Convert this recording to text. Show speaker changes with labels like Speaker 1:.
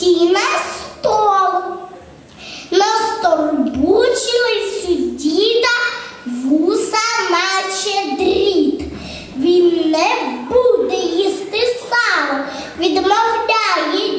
Speaker 1: стій на стол. Насторбучились діда вуса, наче дріт. Він не буде їсти сало, відмовляє.